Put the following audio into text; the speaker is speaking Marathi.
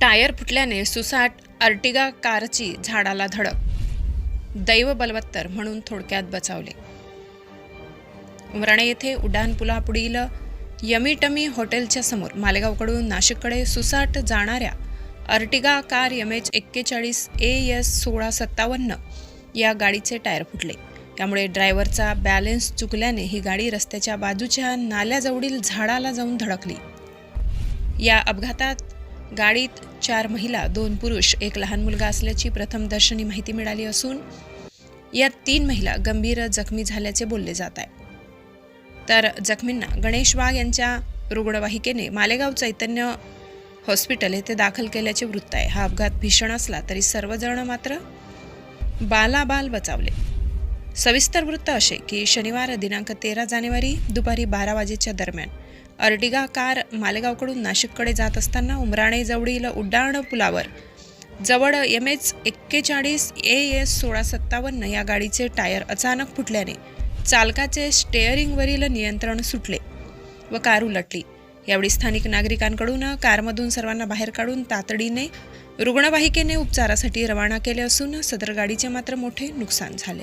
टायर फुटल्याने सुसाट अर्टिगा कारची झाडाला धडक. दैव बलवत्तर म्हणून थोडक्यात बचावले. उमराणे येथे उड्डाणपुलापुढील यमीटमी हॉटेलच्या समोर मालेगावकडून नाशिककडे सुसाट जाणाऱ्या अर्टिगा कार यम एच एक्केचाळीस ए एस सोळा सत्तावन्न या गाडीचे टायर फुटले. त्यामुळे ड्रायव्हरचा बॅलेन्स चुकल्याने ही गाडी रस्त्याच्या बाजूच्या नाल्याजवळील झाडाला जाऊन धडकली. या अपघातात गाडीत चार महिला दोन पुरुष एक लहान मुलगा असल्याची प्रथमदर्शनी माहिती मिळाली असून या तीन महिला गंभीर जखमी झाल्याचे बोलले जात आहे. तर जखमींना गणेश वाघ यांच्या रुग्णवाहिकेने मालेगाव चैतन्य हॉस्पिटल येथे दाखल केल्याचे वृत्त आहे. हा अपघात भीषण असला तरी सर्वजण मात्र बालाबाल बचावले. सविस्तर वृत्त असे की शनिवार दिनांक तेरा जानेवारी दुपारी बारा वाजेच्या दरम्यान अर्टिगा कार मालेगावकडून नाशिककडे जात असताना उमराणे जवळील उड्डाण पुलावर जवळ एम एच एक्केचाळीस ए एस सोळा सत्तावन्न या गाडीचे टायर अचानक फुटल्याने चालकाचे स्टेअरिंगवरील नियंत्रण सुटले व कार उलटली. यावेळी स्थानिक नागरिकांकडून कारमधून सर्वांना बाहेर काढून तातडीने रुग्णवाहिकेने उपचारासाठी रवाना केले असून सदर गाडीचे मात्र मोठे नुकसान झाले.